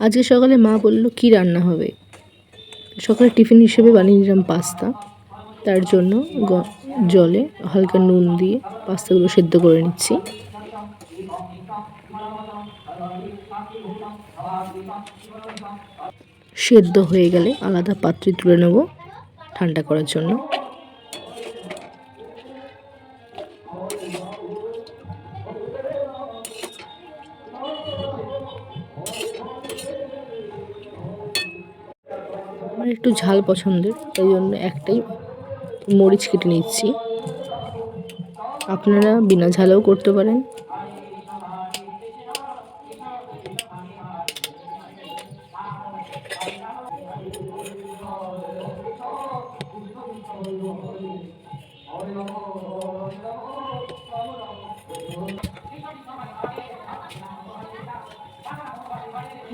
আজকে সকালে মা বলল, কি রান্না হবে? সকালে টিফিন হিসেবে বানিয়ে নিলাম পাস্তা। তার জন্য জলে হালকা নুন দিয়ে পাস্তাগুলো সেদ্ধ করে নিচ্ছি। সেদ্ধ হয়ে গেলে আলাদা পাত্রে তুলে নেব ঠান্ডা করার জন্য। আমার একটু ঝাল পছন্দের, তাই জন্য একটাই মরিচ কেটে নিচ্ছি। আপনারা বিনা ঝালেও করতে পারেন।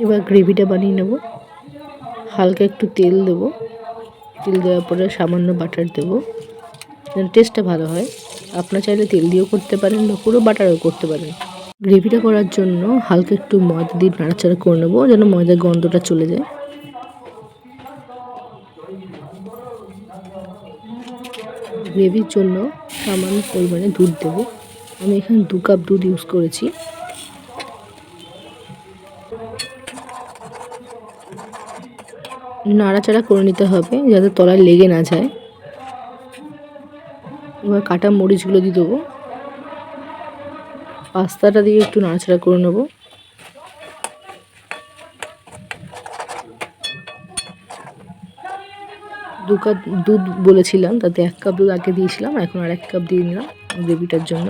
এবার গ্রেভিটা বানিয়ে নেব। হালকা একটু তেল দেবো। তেল দেওয়ার পরে সামান্য বাটার দেবো। যেন টেস্টটা ভালো হয়। আপনার চাইলে তেল দিয়েও করতে পারেন বা পুরো বাটারও করতে পারেন। গ্রেভিটা করার জন্য হালকা একটু ময়দা দিয়ে নাড়াচাড়া করে নেব, যেন ময়দার গন্ধটা চলে যায়। গ্রেভির জন্য সামান্য পরিমাণে দুধ দেবো। আমি এখানে দু কাপ দুধ ইউজ করেছি। নাড়াচাড়া করে নিতে হবে যাতে তলায় লেগে না যায়। এবার কাটা মরিচগুলো দিয়ে দেবো। পাস্তাটা দিয়ে একটু নাড়াচাড়া করে নেব। দু কাপ দুধ বলেছিলাম, তাতে এক কাপ দুধ আগে দিয়েছিলাম, এখন আর এক কাপ দিয়ে নিলাম গ্রেভিটার জন্য।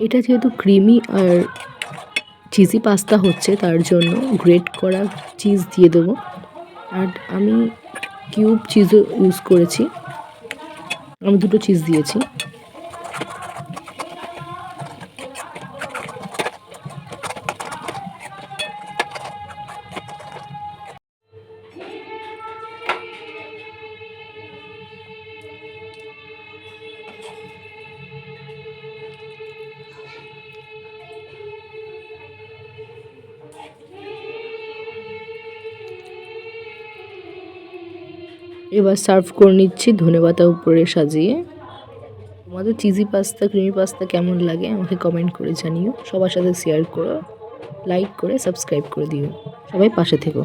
এটা যেহেতু ক্রিমি আর চিজি পাস্তা হচ্ছে, তার জন্য গ্রেট করা চিজ দিয়ে দেবো। আর আমি কিউব চিজও ইউজ করেছি। আমি দুটো চিজ দিয়েছি। এবার সার্ভ করে নিচ্ছি ধনে পাতা উপরে সাজিয়ে। তোমাদের চিজি পাস্তা, ক্রিমি পাস্তা কেমন লাগে আমাকে কমেন্ট করে জানিও। সবার সাথে শেয়ার করো লাইক করে সাবস্ক্রাইব করে দিও। সবাই পাশে থেকো।